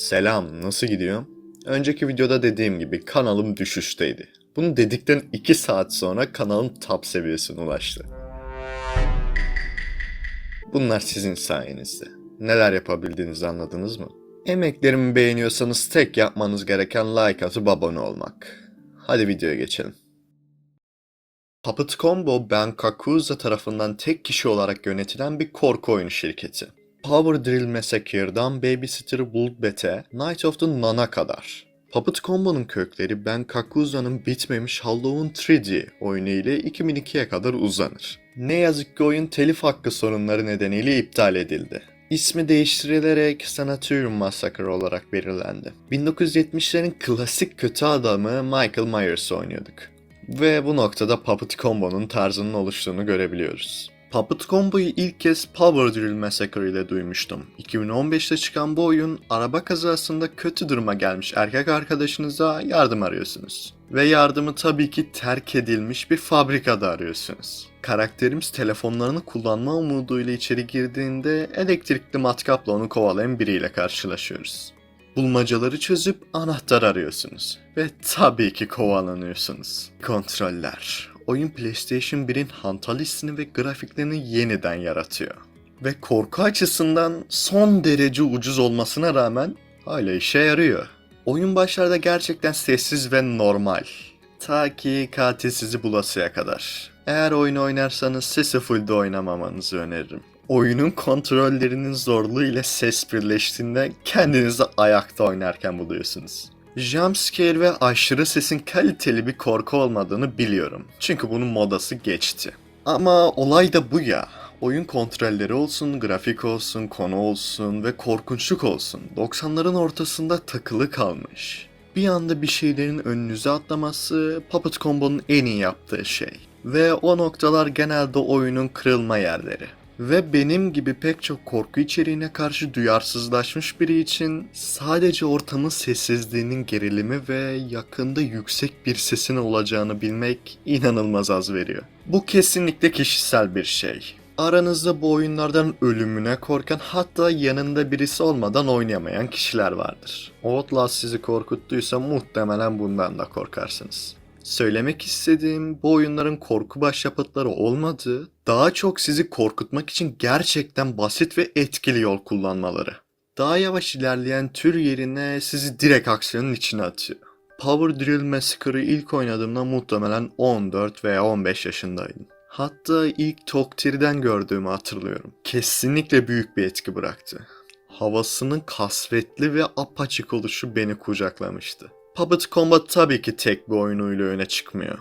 Selam, nasıl gidiyor? Önceki videoda dediğim gibi kanalım düşüşteydi. Bunu dedikten 2 saat sonra kanalım top seviyesine ulaştı. Bunlar sizin sayenizde. Neler yapabildiğinizi anladınız mı? Emeklerimi beğeniyorsanız tek yapmanız gereken like atıp abone olmak. Hadi videoya geçelim. Puppet Combo Ben Kakuza tarafından tek kişi olarak yönetilen bir korku oyunu şirketi. Power Drill Massacre'dan Babysitter Bloodbath'e Night of the Nun'a kadar. Puppet Combo'nun kökleri Ben Kakuza'nın bitmemiş Halloween 3D oyunu ile 2002'ye kadar uzanır. Ne yazık ki oyun telif hakkı sorunları nedeniyle iptal edildi. İsmi değiştirilerek Sanitarium Massacre olarak belirlendi. 1970'lerin klasik kötü adamı Michael Myers oynuyorduk. Ve bu noktada Puppet Combo'nun tarzının oluştuğunu görebiliyoruz. Puppet Combo'yu ilk kez Power Drill Massacre ile duymuştum. 2015'te çıkan bu oyun, araba kazasında kötü duruma gelmiş erkek arkadaşınıza yardım arıyorsunuz. Ve yardımı tabii ki terk edilmiş bir fabrikada arıyorsunuz. Karakterimiz telefonlarını kullanma umuduyla içeri girdiğinde elektrikli matkapla onu kovalayan biriyle karşılaşıyoruz. Bulmacaları çözüp anahtar arıyorsunuz. Ve tabii ki kovalanıyorsunuz. Kontroller. Oyun PlayStation 1'in hantal ve grafiklerini yeniden yaratıyor. Ve korku açısından son derece ucuz olmasına rağmen hala işe yarıyor. Oyun başlarda gerçekten sessiz ve normal. Ta ki katil sizi bulasıya kadar. Eğer oyunu oynarsanız sesi fullde oynamamanızı öneririm. Oyunun kontrollerinin zorluğu ile ses birleştiğinde kendinizi ayakta oynarken buluyorsunuz. Jumpscare ve aşırı sesin kaliteli bir korku olmadığını biliyorum. Çünkü bunun modası geçti. Ama olay da bu ya. Oyun kontrolleri olsun, grafik olsun, konu olsun ve korkunçluk olsun. 90'ların ortasında takılı kalmış. Bir anda bir şeylerin önünüze atlaması Puppet Combo'nun en iyi yaptığı şey. Ve o noktalar genelde oyunun kırılma yerleri. Ve benim gibi pek çok korku içeriğine karşı duyarsızlaşmış biri için sadece ortamın sessizliğinin gerilimi ve yakında yüksek bir sesin olacağını bilmek inanılmaz az veriyor. Bu kesinlikle kişisel bir şey. Aranızda bu oyunlardan ölümüne korkan hatta yanında birisi olmadan oynayamayan kişiler vardır. Outlast sizi korkuttuysa muhtemelen bundan da korkarsınız. Söylemek istediğim bu oyunların korku başyapıtları olmadığı, daha çok sizi korkutmak için gerçekten basit ve etkili yol kullanmaları. Daha yavaş ilerleyen tür yerine sizi direkt aksiyonun içine atıyor. Power Drill Massacre'ı ilk oynadığımda muhtemelen 14 veya 15 yaşındaydım. Hatta ilk Toktir'den gördüğümü hatırlıyorum. Kesinlikle büyük bir etki bıraktı. Havasının kasvetli ve apaçık oluşu beni kucaklamıştı. Puppet Combat tabii ki tek bir oyunuyla öne çıkmıyor.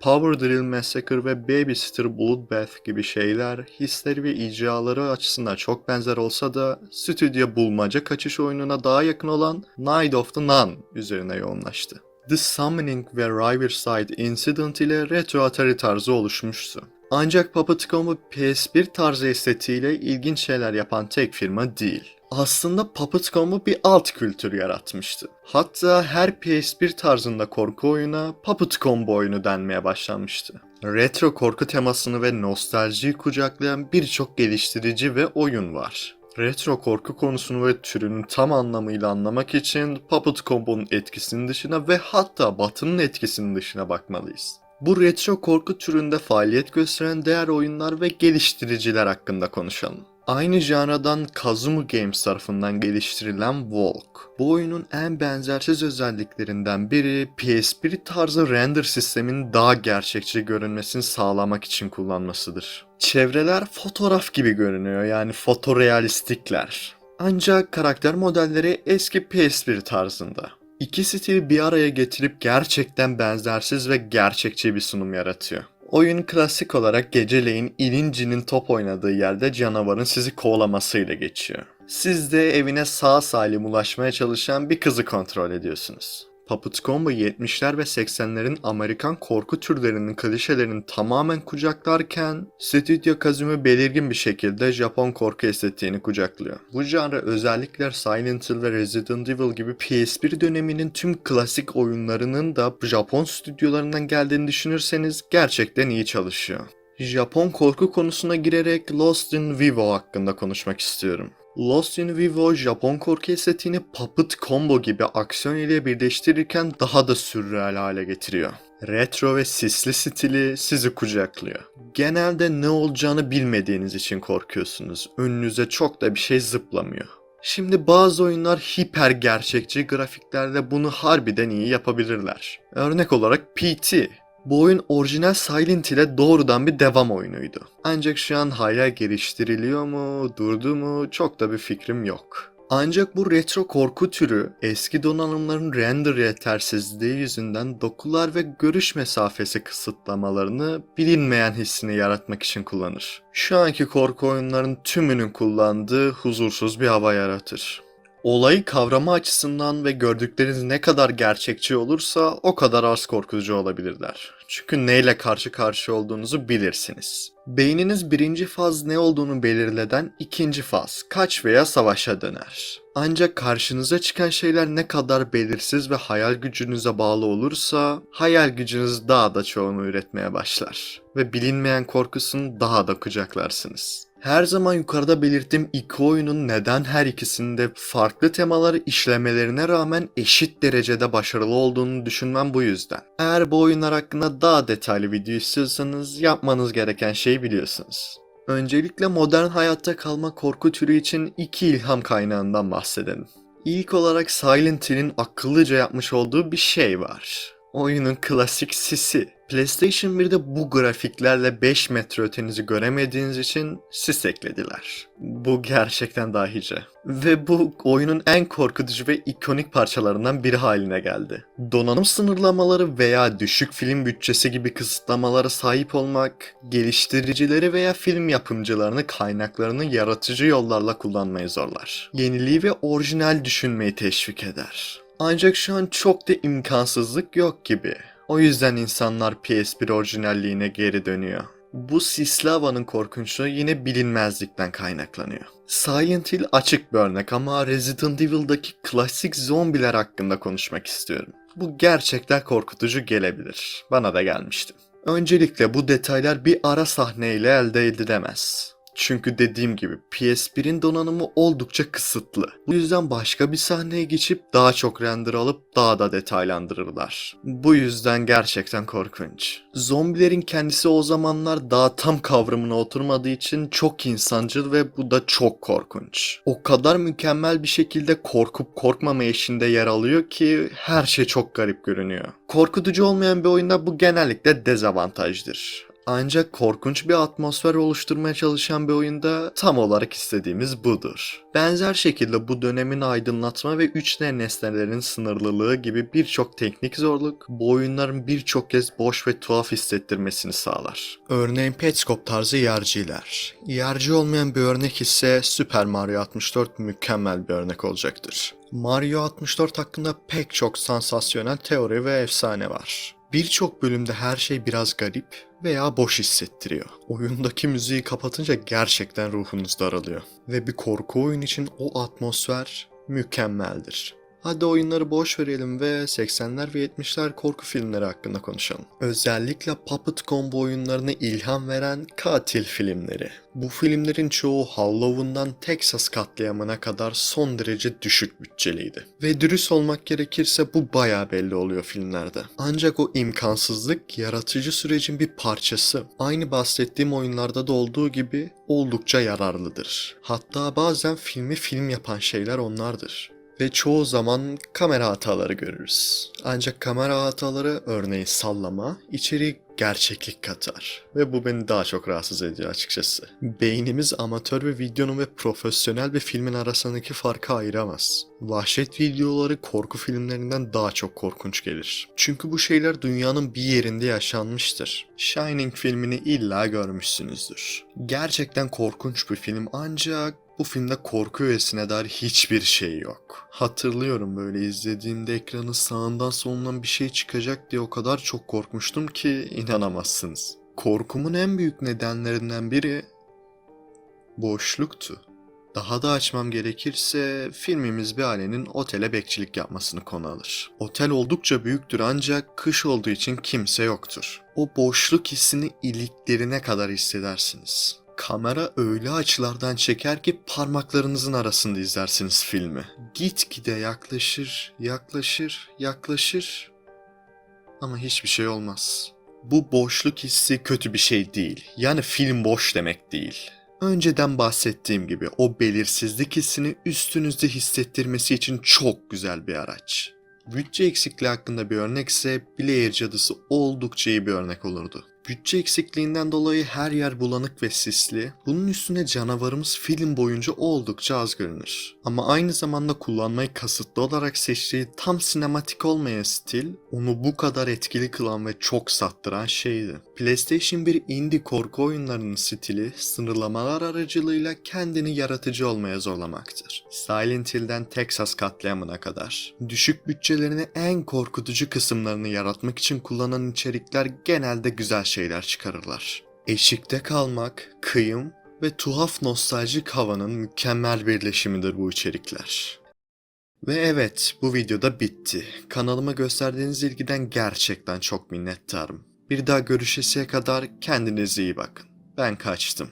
Power Drill Massacre ve Babysitter Bloodbath gibi şeyler hisleri ve icraları açısından çok benzer olsa da stüdyo bulmaca kaçış oyununa daha yakın olan Night of the Nun üzerine yoğunlaştı. The Summoning ve Riverside Incident ile retro Atari tarzı oluşmuştu. Ancak Puppet Combo PS1 tarzı estetiğiyle ilginç şeyler yapan tek firma değil. Aslında Puppet Combo bir alt kültür yaratmıştı. Hatta her PS1 tarzında korku oyuna Puppet Combo oyunu denmeye başlanmıştı. Retro korku temasını ve nostaljiyi kucaklayan birçok geliştirici ve oyun var. Retro korku konusunu ve türünün tam anlamıyla anlamak için Puppet Combo'nun etkisinin dışına ve hatta Batı'nın etkisinin dışına bakmalıyız. Bu retro korku türünde faaliyet gösteren diğer oyunlar ve geliştiriciler hakkında konuşalım. Aynı janradan Kazumu Games tarafından geliştirilen Walk. Bu oyunun en benzersiz özelliklerinden biri PS1 tarzı render sistemin daha gerçekçi görünmesini sağlamak için kullanmasıdır. Çevreler fotoğraf gibi görünüyor yani fotorealistikler. Ancak karakter modelleri eski PS1 tarzında. İki stili bir araya getirip gerçekten benzersiz ve gerçekçi bir sunum yaratıyor. Oyun klasik olarak geceleyin ilincinin top oynadığı yerde canavarın sizi kovalamasıyla geçiyor. Siz de evine sağ salim ulaşmaya çalışan bir kızı kontrol ediyorsunuz. Puppet Combo 70'ler ve 80'lerin Amerikan korku türlerinin klişelerini tamamen kucaklarken Studio Kazumi belirgin bir şekilde Japon korku estetiğini kucaklıyor. Bu janra özellikle Silent Hill ve Resident Evil gibi PS1 döneminin tüm klasik oyunlarının da Japon stüdyolarından geldiğini düşünürseniz gerçekten iyi çalışıyor. Japon korku konusuna girerek Lost in Vivo hakkında konuşmak istiyorum. Lost in Vivo Japon korku estetiğini Puppet Combo gibi aksiyon ile birleştirirken daha da sürreal hale getiriyor. Retro ve sisli stili sizi kucaklıyor. Genelde ne olacağını bilmediğiniz için korkuyorsunuz. Önünüze çok da bir şey zıplamıyor. Şimdi bazı oyunlar hiper gerçekçi grafiklerle bunu harbiden iyi yapabilirler. Örnek olarak PT. Bu oyun orijinal Silent ile doğrudan bir devam oyunuydu. Ancak şu an hala geliştiriliyor mu, durdu mu çok da bir fikrim yok. Ancak bu retro korku türü eski donanımların render yetersizliği yüzünden dokular ve görüş mesafesi kısıtlamalarını bilinmeyen hissini yaratmak için kullanır. Şu anki korku oyunlarının tümünün kullandığı huzursuz bir hava yaratır. Olayı kavrama açısından ve gördükleriniz ne kadar gerçekçi olursa o kadar az korkutucu olabilirler. Çünkü neyle karşı karşıya olduğunuzu bilirsiniz. Beyniniz birinci faz ne olduğunu belirleden ikinci faz, kaç veya savaşa döner. Ancak karşınıza çıkan şeyler ne kadar belirsiz ve hayal gücünüze bağlı olursa, hayal gücünüz daha da çoğunu üretmeye başlar. Ve bilinmeyen korkusunu daha da kucaklarsınız. Her zaman yukarıda belirttiğim iki oyunun neden her ikisinde farklı temaları işlemelerine rağmen eşit derecede başarılı olduğunu düşünmem bu yüzden. Eğer bu oyunlar hakkında daha detaylı video istiyorsanız yapmanız gereken şeyi biliyorsunuz. Öncelikle modern hayatta kalma korku türü için iki ilham kaynağından bahsedelim. İlk olarak Silent Hill'in akıllıca yapmış olduğu bir şey var. Oyunun klasik sisi. PlayStation 1'de bu grafiklerle 5 metre ötenizi göremediğiniz için sis eklediler. Bu gerçekten dahice. Ve bu oyunun en korkutucu ve ikonik parçalarından biri haline geldi. Donanım sınırlamaları veya düşük film bütçesi gibi kısıtlamalara sahip olmak, geliştiricileri veya film yapımcılarını kaynaklarını yaratıcı yollarla kullanmayı zorlar. Yeniliği ve orijinal düşünmeyi teşvik eder. Ancak şu an çok da imkansızlık yok gibi. O yüzden insanlar PS1 orijinalliğine geri dönüyor. Bu sisli havanın korkunçluğu yine bilinmezlikten kaynaklanıyor. Silent Hill açık bir örnek ama Resident Evil'daki klasik zombiler hakkında konuşmak istiyorum. Bu gerçekten korkutucu gelebilir. Bana da gelmişti. Öncelikle bu detaylar bir ara sahneyle elde edilemez. Çünkü dediğim gibi PS1'in donanımı oldukça kısıtlı. Bu yüzden başka bir sahneye geçip daha çok render alıp daha da detaylandırırlar. Bu yüzden gerçekten korkunç. Zombilerin kendisi o zamanlar daha tam kavramına oturmadığı için çok insancıl ve bu da çok korkunç. O kadar mükemmel bir şekilde korkup korkmama eşinde yer alıyor ki her şey çok garip görünüyor. Korkutucu olmayan bir oyunda bu genellikle dezavantajdır. Ancak korkunç bir atmosfer oluşturmaya çalışan bir oyunda tam olarak istediğimiz budur. Benzer şekilde bu dönemin aydınlatma ve 3D nesnelerin sınırlılığı gibi birçok teknik zorluk bu oyunların birçok kez boş ve tuhaf hissettirmesini sağlar. Örneğin Petscop tarzı yerciler. Yerci olmayan bir örnek ise Super Mario 64 mükemmel bir örnek olacaktır. Mario 64 hakkında pek çok sansasyonel teori ve efsane var. Birçok bölümde her şey biraz garip veya boş hissettiriyor. Oyundaki müziği kapatınca gerçekten ruhunuz daralıyor. Ve bir korku oyun için o atmosfer mükemmeldir. Hadi oyunları boş verelim ve 80'ler ve 70'ler korku filmleri hakkında konuşalım. Özellikle Puppet Combo oyunlarına ilham veren katil filmleri. Bu filmlerin çoğu Halloween'dan Texas katliamına kadar son derece düşük bütçeliydi. Ve dürüst olmak gerekirse bu baya belli oluyor filmlerde. Ancak o imkansızlık yaratıcı sürecin bir parçası. Aynı bahsettiğim oyunlarda da olduğu gibi oldukça yararlıdır. Hatta bazen filmi film yapan şeyler onlardır ve çoğu zaman kamera hataları görürüz. Ancak kamera hataları örneğin sallama içeriği gerçeklik katar ve bu beni daha çok rahatsız ediyor açıkçası. Beynimiz amatör bir videonun ve profesyonel bir filmin arasındaki farkı ayıramaz. Vahşet videoları korku filmlerinden daha çok korkunç gelir. Çünkü bu şeyler dünyanın bir yerinde yaşanmıştır. Shining filmini illa görmüşsünüzdür. Gerçekten korkunç bir film ancak bu filmde korku öğesine dair hiçbir şey yok. Hatırlıyorum böyle izlediğimde ekranın sağından solundan bir şey çıkacak diye o kadar çok korkmuştum ki inanamazsınız. Korkumun en büyük nedenlerinden biri boşluktu. Daha da açmam gerekirse filmimiz bir ailenin otele bekçilik yapmasını konu alır. Otel oldukça büyüktür ancak kış olduğu için kimse yoktur. O boşluk hissini iliklerine kadar hissedersiniz. Kamera öyle açılardan çeker ki parmaklarınızın arasında izlersiniz filmi. Gitgide yaklaşır, yaklaşır, yaklaşır ama hiçbir şey olmaz. Bu boşluk hissi kötü bir şey değil. Yani film boş demek değil. Önceden bahsettiğim gibi o belirsizlik hissini üstünüzde hissettirmesi için çok güzel bir araç. Bütçe eksikliği hakkında bir örnekse Blair cadısı oldukça iyi bir örnek olurdu. Bütçe eksikliğinden dolayı her yer bulanık ve sisli. Bunun üstüne canavarımız film boyunca oldukça az görünür. Ama aynı zamanda kullanmayı kasıtlı olarak seçtiği tam sinematik olmayan stil onu bu kadar etkili kılan ve çok sattıran şeydi. PlayStation 1 indie korku oyunlarının stili sınırlamalar aracılığıyla kendini yaratıcı olmaya zorlamaktır. Silent Hill'den Texas katliamına kadar. Düşük bütçelerini en korkutucu kısımlarını yaratmak için kullanan içerikler genelde güzel şeyler çıkarırlar. Eşikte kalmak, kıyım ve tuhaf nostaljik havanın mükemmel birleşimidir bu içerikler. Ve evet bu videoda bitti. Kanalıma gösterdiğiniz ilgiden gerçekten çok minnettarım. Bir daha görüşesiye kadar kendinize iyi bakın. Ben kaçtım.